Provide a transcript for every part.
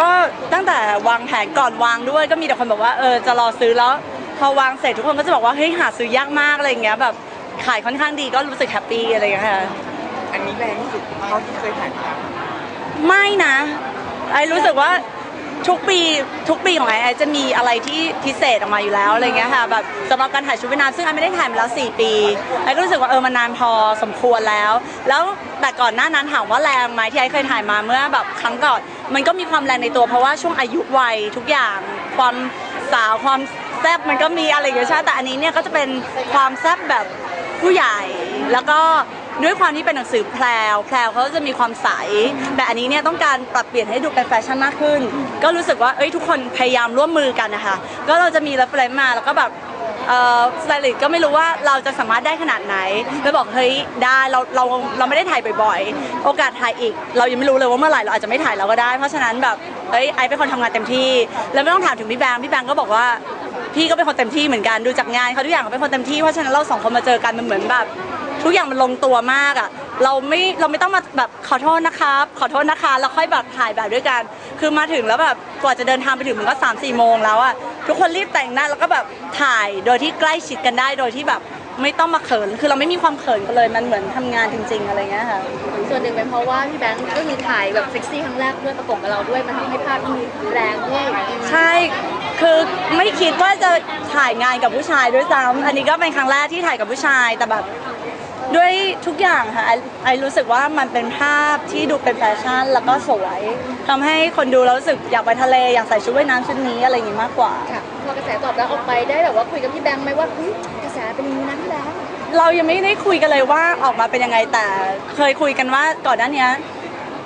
ก็ตั้งแต่วางแผนก่อนวางด้วย ก็มีแต่คนบอกว่าเออจะรอซื้อแล้ว พอวางเสร็จทุกคนก็จะบอกว่าเฮ้ยหาซื้อยากมากอะไรอย่างเงี้ยแบบขายค่อนข้างดีก็รู้สึกแฮปปี้อะไรอย่างเงี้ยค่ะอันนี้แรงที่สุดเท่าที่เคยถ่ายมาไม่นะไอรู้สึกว่าทุกปีทุกปีของไอไอจะมีอะไรที่พิเศษออกมาอยู่แล้วอะไรเงี้ยค่ะแบบสำหรับการถ่ายชุดว่ายน้ำซึ่งไอไม่ได้ถ่ายมาแล้ว 4 ปีไอก็รู้สึกว่าเออมันนานพอสมควรแล้ว แล้วแต่ก่อนหน้านั้นถามว่าแรงไหมที่ไอเคยถ่ายมาเมื่อแบบครั้งก่อน มันก็มีความแรงในตัวเพราะว่าช่วงอายุวัยทุกอย่าง ความสาวความแซ่บมันก็มีอะไรอย่างเงี้ยใช่แต่อันนี้เนี่ยก็จะเป็นความแซ่บแบบผู้ใหญ่ แล้วก็ด้วยความที่เป็นหนังสือแพรวแพรวเขาจะมีความใส แต่อันนี้เนี่ยต้องการปรับเปลี่ยนให้ดูเป็นแฟชั่นมากขึ้น ก็รู้สึกว่าเอ้ยทุกคนพยายามร่วมมือกันนะคะ ก็เราจะมี r e f e r e n c e มาแล้วก็แบบ สไตลิสต์ก็ไม่รู้ว่าเราจะสามารถได้ขนาดไหนแล้วบอกเฮ้ยได้เราเราเราไม่ได้ถ่ายบ่อยๆ โอกาสถ่ายอีก เรายังไม่รู้เลยว่าเมื่อไหร่เราอาจจะไม่ถ่ายเราก็ได้ เพราะฉะนั้นแบบเอ้ยไอเป็นคนทำงานเต็มที่ แล้วไม่ต้องถามถึงพี่แบงค์พี่แบงค์ก็บอกว่า พี่ก็เป็นคนเต็มที่เหมือนกันดูจากงานเขาทุกอย่างเขาเป็นคนเต็มที่เพราะฉะนั้นเราสองคนมาเจอกันมันเหมือนแบบ ทุกอย่างมันลงตัวมากอะเราไม่เราไม่ต้องมาแบบขอโทษนะครับขอโทษนะคะแล้วค่อยแบบถ่ายแบบด้วยกัน คือมาถึงแล้วแบบกว่าจะเดินทางไปถึงมันก็3ามสี่โมงแล้วอะ ทุกคนรีบแต่งหน้าแล้วก็แบบถ่ายโดยที่ใกล้ชิดกันได้โดยที่แบบไม่ต้องมาเขิน คือเราไม่มีความเขินกันเลย มันเหมือนทำงานจริง ๆ อะไรเงี้ยค่ะ ส่วนหนึ่งเป็นเพราะว่าพี่แบงค์ก็คือถ่ายแบบเซ็กซี่ครั้งแรกด้วยประกบกับเราด้วยมันทำให้ภาพที่แรงด้วยใช่ คือไม่คิดว่าจะถ่ายงานกับผู้ชายด้วยซ้ำอันนี้ก็เป็นครั้งแรกที่ถ่ายกับผู้ชาย แต่แบบด้วยทุกอย่างค่ะไอไอรู้สึกว่ามันเป็นภาพที่ดูเป็นแฟชั่นแล้วก็สวย ทำให้คนดูแล้วรู้สึกอยากไปทะเลอยากใส่ชุดว่ายน้ำชุดนี้อะไรอย่างงี้มากกว่า ค่ะพอกระแสตอบรับออกไปได้แบบว่าคุยกับพี่แบงค์ไหมว่าอุ๊ยกระแสเป็นอย่างนี้นะพี่แบงค์เรายังไม่ได้คุยกันเลยว่าออกมาเป็นยังไงแต่เคยคุยกันว่าก่อนหน้านี้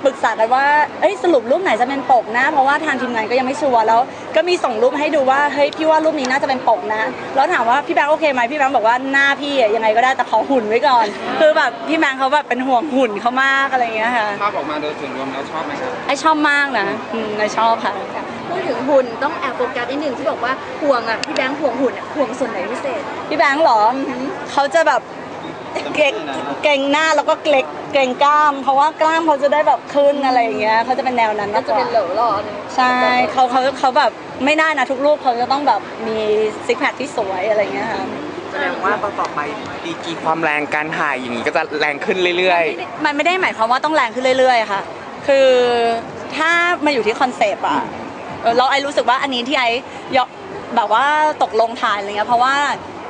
ปรึกษากันว่าเอ้ยสรุปรูปไหนจะเป็นปกนะ เพราะว่าทางทีมงานก็ยังไม่ชัวร์แล้ว ก็มีส่งรูปให้ดูว่าเฮ้ยพี่ว่ารูปนี้น่าจะเป็นปกนะ แล้วถามว่าพี่แบงค์โอเคไหมพี่แบงค์บอกว่าหน้าพี่อะยังไงก็ได้แต่ขอหุ่นไว้ก่อน คือแบบพี่แบงค์เขาแบบเป็นห่วงหุ่นเขามากอะไรอย่างเงี้ยค่ะภาพออกมาโดยส่วนรวมแล้วชอบไหมครับไอชอบมากนะอืมไอชอบค่ะ พูดถึงหุ่นต้องแอบโฟกัสนิดหนึ่งที่บอกว่าห่วงอะพี่แบงค์ห่วงหุ่นอะห่วงส่วนไหนพิเศษ พี่แบงค์เหรอเขาจะแบบ เกรงเกรงหน้าแล้วก็เกรงเกรงกล้าม เพราะว่ากล้ามเขาจะได้แบบขึ้นอะไรอย่างเงี้ยเขาจะเป็นแนวนั้นก็มากกจะว่าเป็นเหลอหล่อหนึงใช่เขาเขาเขาแบบไม่ได้นะทุกรูปเขาจะต้องแบบมีซิกแพคที่สวยอะไรเงี้ยค่ะ แสดงว่าต่อต่อไปดีกรีความแรงการถ่ายอย่างนี้ก็จะแรงขึ้นเรื่อย มันไม่ได้หมายความว่าต้องแรงขึ้นเรื่อยๆ ค่ะ คือถ้ามาอยู่ที่คอนเซปต์อะเออเราไอรู้สึกว่าอันนี้ที่ไอยอแบบว่าตกลงถ่ายอะไรเงี้ย เพราะว่า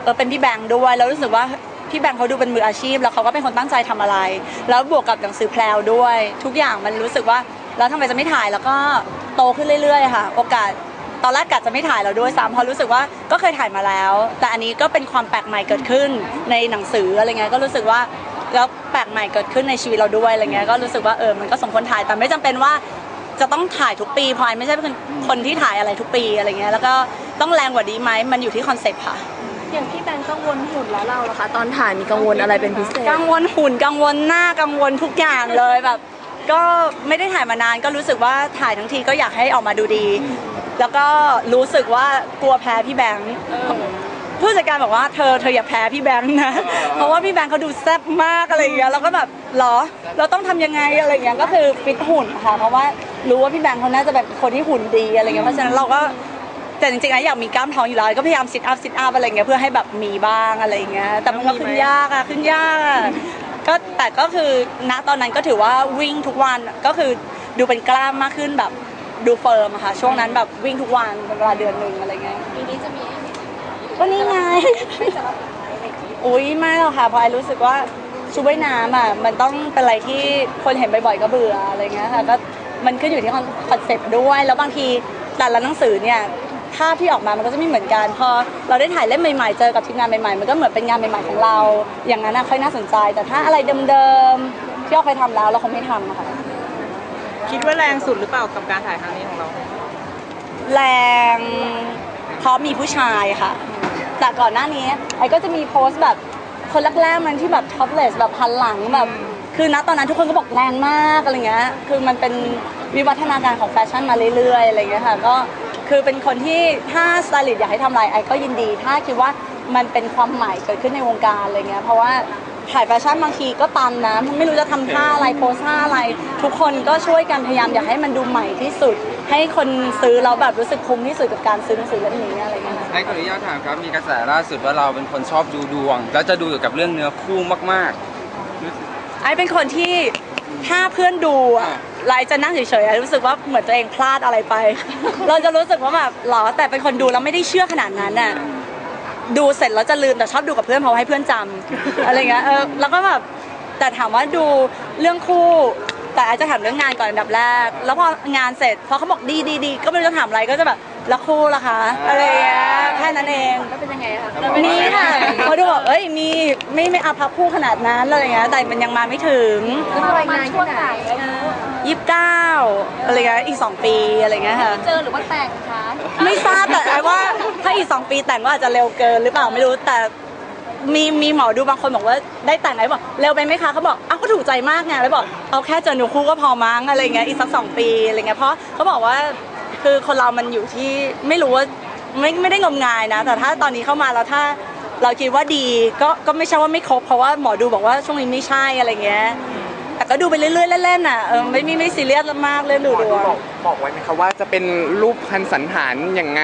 เออเป็นพี่แบงค์ด้วยแล้วรู้สึกว่า พี่แบงค์เขาดูเป็นมืออาชีพ แล้วเขาก็เป็นคนตั้งใจทำอะไร แล้วบวกกับหนังสือแพลวด้วย ทุกอย่างมันรู้สึกว่าแล้วทำไมจะไม่ถ่ายแล้วก็โตขึ้นเรื่อย ๆ ค่ะ โอกาสตอนแรกกะจะไม่ถ่ายเราด้วยซ้ำเพราะรู้สึกว่าก็เคยถ่ายมาแล้ว แต่อันนี้ก็เป็นความแปลกใหม่เกิดขึ้นในหนังสืออะไรเงี้ยก็รู้สึกว่าแล้วแปลกใหม่เกิดขึ้นในชีวิตเราด้วยอะไรเงี้ยก็รู้สึกว่าเออมันก็สมควรถ่ายแต่ไม่จำเป็นว่าจะต้องถ่ายทุกปีพอ้ไม่ใช่เป็นคนที่ถ่ายอะไรทุกปีอะไรเงี้ยแล้วก็ต้องแรงกว่านี้ไหมมันอยู่ที่คอนเซ็ปต์ค่ะ อย่างพี่แบงค์กังวลหุ่นแล้วเราล่ะคะตอนถ่ายมีกังวลอะไรเป็นพิเศษกังวลหุ่นกังวลหน้ากังวลทุกอย่างเลยแบบ ก็ไม่ได้ถ่ายมานานก็รู้สึกว่าถ่ายทั้งทีก็อยากให้ออกมาดูดี แล้วก็รู้สึกว่ากลัวแพ้พี่แบงค์ผู้จัดการบอกว่าเธอเธออย่าแพ้พี่แบงค์นะ เพราะว่าพี่แบงค์เขาดูแซ่บมากอะไรอย่างเงี้ยแล้วก็แบบหรอ เราต้องทำยังไงอะไรอย่างเงี้ยก็คือฟิตหุ่นค่ะเพราะว่ารู้ว่าพี่แบงค์เขาน่าจะแบบคนที่หุ่นดีอะไรเงี้ยเพราะฉะนั้นเราก็ แต่จริงๆอะอยากมีกล้ามท้องอยู่แล้วก็พยายามซิทอัพซิทอัพอะไรเงี้ยเพื่อให้แบบมีบ้างอะไรเงี้ยแต่มันก็ขึ้นยากอะขึ้นยากอะก็แต่ก็คือณตอนนั้นก็ถือว่าวิ่งทุกวันก็คือดูเป็นกล้ามมากขึ้นแบบดูเฟิร์มอะค่ะ ช่วงนั้นแบบวิ่งทุกวันเป็นเวลาเดือนหนึ่งอะไรเงี้ยปีนี้จะมีก็นี่ไงอุ้ยไม่หรอกค่ะเพราะไอรู้สึกว่าชุดว่ายน้ำอะมันต้องเป็นอะไรที่คนเห็นบ่อยๆก็เบื่ออะไรเงี้ยค่ะก็มันขึ้นอยู่ที่คอนเซ็ปต์ด้วย แล้วบางทีแต่ละหนังสือเนี่ย ภาพที่ออกมามันก็จะไม่เหมือนกันพอเราได้ถ่ายเล่มใหม่ๆ เจอกับทีมงานใหม่ๆ มันก็เหมือนเป็นงานใหม่ๆของเรา อย่างนั้นนะค่อยน่าสนใจ แต่ถ้าอะไรเดิมๆที่เราเคยทำแล้วเราคงไม่ทำอะค่ะคิดว่าแรงสุดหรือเปล่ากับการถ่ายครั้งนี้ของเรา แรงเพราะมีผู้ชายค่ะ แต่ก่อนหน้านี้ไอ้ก็จะมีโพสต์แบบคนแรกๆมันที่แบบท็อปเลสแบบพันหลังแบบคือณตอนนั้นทุกคนก็บอกแรงมากอะไรเงี้ย คือมันเป็นวิวัฒนาการของแฟชั่นมาเรื่อยๆอะไรเงี้ยค่ะ ก็ คือเป็นคนที่ถ้าสไตลิสต์อยากให้ทำอะไรไอ้ก็ยินดี ถ้าคิดว่ามันเป็นความใหม่เกิดขึ้นในวงการอะไรเงี้ยเพราะว่าถ่ายแฟชั่นบางทีก็ตันนะไม่รู้จะทำท่าอะไรโพสท่าอะไร ทุกคนก็ช่วยกันพยายามอยากให้มันดูใหม่ที่สุด ให้คนซื้อแล้วแบบรู้สึกคุ้มที่สุดกับการซื้อหนังสือเล่มนี้อะไรเงี้ยค่ะให้ขออนุญาตถามครับมีกระแสล่าสุดว่าเราเป็นคนชอบดูดวง แล้วจะดูเกี่ยวกับเรื่องเนื้อคู่มากไอ้เป็นคนที่ ถ้าเพื่อนดูอะไลฟ์จะนั่งเฉยๆอะรู้สึกว่าเหมือนตัวเองพลาดอะไรไป เราจะรู้สึกว่าแบบหรอแต่เป็นคนดูแล้วไม่ได้เชื่อขนาดนั้นน่ะดูเสร็จแล้วจะลืมแต่ชอบดูกับเพื่อนเพราะให้เพื่อนจำ อะไรเงี้ยเออแล้วก็แบบแต่ถามว่าดูเรื่องคู่ แต่อาจจะถามเรื่องงานก่อนอันดับแรก แล้วพองานเสร็จพอเขาบอกดีดีดีก็ไม่รู้จะถามอะไรก็จะแบบแล้วคู่ล่ะคะอะไรเงี้ยแค่นั้นเองแล้วเป็นยังไงคะมีค่ะเขาดูบอกเอ้ยมีไม่ไม่อาภัพคู่ขนาดนั้นอะไรเงี้ยแต่มันยังมาไม่ถึงแล้วรายงานที่ไหนยี่สิบเก้าอะไรเงี้ยอีกสองปีอะไรเงี้ยค่ะเจอหรือว่าแต่งคะไม่ทราบแต่ไอ้ว่าถ้าอีกสองปีแต่งก็อาจจะเร็วเกินหรือเปล่าไม่รู้แต่มีมีหมอดูบางคนบอกว่าได้แต่งไอ้บอกเร็วไปไหมคะเขาบอกอ้าวก็ถูกใจมากไงแล้วบอกเอาแค่เจอหนูคู่ก็พอมั้งอะไรเงี้ยอีกสักสองปีอะไรเงี้ยเพราะเขาบอกว่า คือคนเรามันอยู่ที่ไม่รู้ว่าไม่ไม่ได้งมงายนะ แต่ถ้าตอนนี้เข้ามาแล้วถ้าเราคิดว่าดีก็ก็ไม่ใช่ว่าไม่ครบเพราะว่าหมอดูบอกว่าช่วงนี้ไม่ใช่อะไรเงี้ยแต่ก็ดูไปเรื่อยๆเล่นๆน่ะเออไม่ไม่ไม่ซีเรียสมากเรื่องดูหมอดดูวงบอกบอกไว้ไหมคะว่าจะเป็นรูปพันสันฐานอย่างไง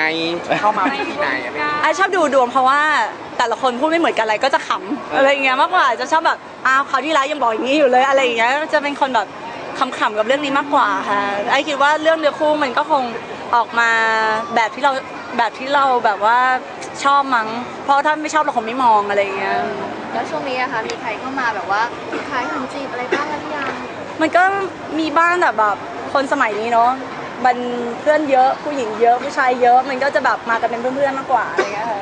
เข้ามาวิธีไหนอะไรอย่างเงี้ยไอชอบดูดวงเพราะว่าแต่ละคนพูดไม่เหมือนกันอะไรก็จะขำอะไรอย่างเงี้ยมากกว่าจะชอบแบบอ้าวคราวที่แล้วยังบอกอย่างนี้อยู่เลยอะไรอย่างเงี้ยจะเป็นคนแบบ ขำๆกับเรื่องนี้มากกว่าค่ะไอคิดว่าเรื่องเนื้อคู่มันก็คงออกมาแบบที่เราแบบที่เราแบบว่าชอบมั้ง เพราะถ้าไม่ชอบเราคงไม่มองอะไรอย่างเงี้ย แล้วช่วงนี้อะคะมีใครเข้ามาแบบว่าขายขนมจีบอะไรบ้างแล้วหรือยังมันก็มีบ้างแต่แบบคนสมัยนี้เนาะมันเพื่อนเยอะผู้หญิงเยอะผู้ชายเยอะ มันก็จะแบบมากันเป็นเพื่อนๆมากกว่าอะไรอย่างเงี้ยค่ะ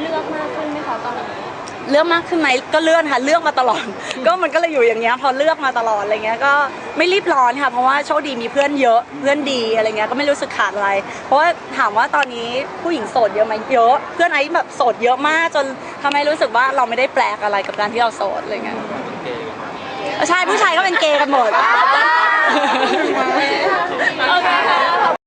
เลือกมากขึ้นไหมคะตอนนี้ เลือกมากขึ้นไหมก็เลื่อนค่ะเลือกมาตลอด ก็มันก็เลยอยู่อย่างเงี้ยพอเลือกมาตลอดอะไรเงี้ยก็ไม่รีบร้อนค่ะเพราะว่าโชคดีมีเพื่อนเยอะเพื่อนดีอะไรเงี้ยก็ไม่รู้สึกขาดอะไร เพราะว่าถามว่าตอนนี้ผู้หญิงโสดเยอะไหมเยอะ เพื่อนไอ้แบบโสดเยอะมากจนทำให้รู้สึกว่าเราไม่ได้แปลกอะไรกับการที่เราโสดอะไรเงี้ยใช่ผู้ชายก็เป็นเกย์กันหมด